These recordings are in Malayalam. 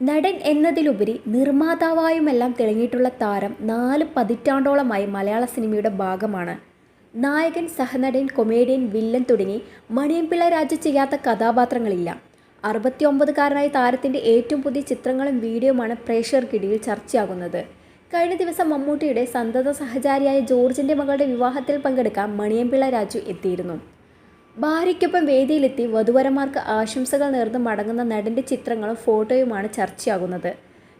നടൻ എന്നതിലുപരി നിർമ്മാതാവായുമെല്ലാം തിളങ്ങിയിട്ടുള്ള താരം നാല് പതിറ്റാണ്ടോളമായി മലയാള സിനിമയുടെ ഭാഗമാണ്. നായകൻ സഹനടൻ കൊമേഡിയൻ വില്ലൻ തുടങ്ങി മണിയൻപിള്ള രാജു ചെയ്യാത്ത കഥാപാത്രങ്ങളില്ല. അറുപത്തിയൊമ്പതുകാരനായ താരത്തിന്റെ ഏറ്റവും പുതിയ ചിത്രങ്ങളും വീഡിയോയുമാണ് പ്രേക്ഷകർക്കിടയിൽ ചർച്ചയാകുന്നത്. കഴിഞ്ഞ ദിവസം മമ്മൂട്ടിയുടെ സന്തത സഹചാരിയായ ജോർജിന്റെ മകളുടെ വിവാഹത്തിൽ പങ്കെടുക്കാൻ മണിയൻപിള്ള രാജു എത്തിയിരുന്നു. ഭാര്യയ്ക്കൊപ്പം വേദിയിലെത്തി വധുവരന്മാർക്ക് ആശംസകൾ നേർന്ന് മടങ്ങുന്ന നടന്റെ ചിത്രങ്ങളും ഫോട്ടോയുമാണ് ചർച്ചയാകുന്നത്.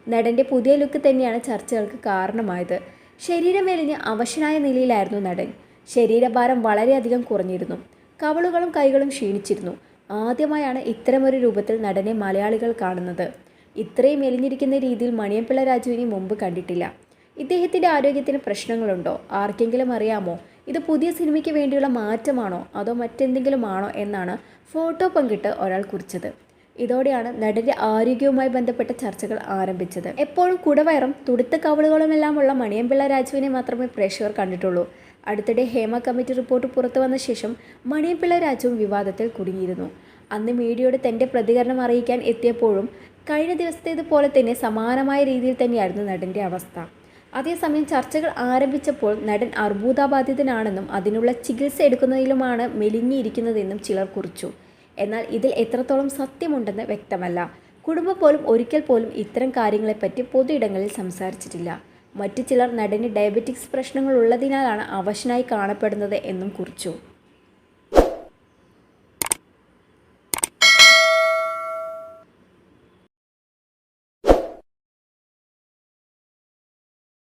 നടന്റെ പുതിയ ലുക്ക് തന്നെയാണ് ചർച്ചകൾക്ക് കാരണമായത്. ശരീരം മെലിഞ്ഞ് അവശനായ നിലയിലായിരുന്നു നടൻ. ശരീരഭാരം വളരെയധികം കുറഞ്ഞിരുന്നു. കവളുകളും കൈകളും ക്ഷീണിച്ചിരുന്നു. ആദ്യമായാണ് ഇത്തരമൊരു രൂപത്തിൽ നടനെ മലയാളികൾ കാണുന്നത്. ഇത്രയും മെലിഞ്ഞിരിക്കുന്ന രീതിയിൽ മണിയപ്പിള്ള രാജുവിനെ മുമ്പ് കണ്ടിട്ടില്ല. ഇദ്ദേഹത്തിന്റെ ആരോഗ്യത്തിന് പ്രശ്നങ്ങളുണ്ടോ? ആർക്കെങ്കിലും അറിയാമോ? ഇത് പുതിയ സിനിമയ്ക്ക് വേണ്ടിയുള്ള മാറ്റമാണോ അതോ മറ്റെന്തെങ്കിലും ആണോ എന്നാണ് ഫോട്ടോ പങ്കിട്ട് ഒരാൾ കുറിച്ചത്. ഇതോടെയാണ് നടന്റെ ആരോഗ്യവുമായി ബന്ധപ്പെട്ട ചർച്ചകൾ ആരംഭിച്ചത്. എപ്പോഴും കുടവയറും തുടുത്ത കവളുകളുമെല്ലാമുള്ള മണിയമ്പിള്ള രാജുവിനെ മാത്രമേ പ്രേക്ഷകർ കണ്ടിട്ടുള്ളൂ. അടുത്തിടെ ഹേമ കമ്മിറ്റി റിപ്പോർട്ട് പുറത്തു വന്ന ശേഷം മണിയമ്പിള്ള രാജുവും വിവാദത്തിൽ കുടുങ്ങിയിരുന്നു. അന്ന് മീഡിയയോട് തന്റെ പ്രതികരണം അറിയിക്കാൻ എത്തിയപ്പോഴും കഴിഞ്ഞ ദിവസത്തേതുപോലെ തന്നെ സമാനമായ രീതിയിൽ തന്നെയായിരുന്നു നടന്റെ അവസ്ഥ. അതേസമയം ചർച്ചകൾ ആരംഭിച്ചപ്പോൾ നടൻ അർബുദബാധിതനാണെന്നും അതിനുള്ള ചികിത്സ എടുക്കുന്നതിലുമാണ് മെലിഞ്ഞിരിക്കുന്നതെന്നും ചിലർ കുറിച്ചു. എന്നാൽ ഇതിൽ എത്രത്തോളം സത്യമുണ്ടെന്ന് വ്യക്തമല്ല. കുടുംബം പോലും ഒരിക്കൽ പോലും ഇത്തരം കാര്യങ്ങളെപ്പറ്റി പൊതു ഇടങ്ങളിൽ സംസാരിച്ചിട്ടില്ല. മറ്റു ചിലർ നടന് ഡയബറ്റിക്സ് പ്രശ്നങ്ങളുള്ളതിനാലാണ് അവശനായി കാണപ്പെടുന്നത് എന്നും കുറിച്ചു.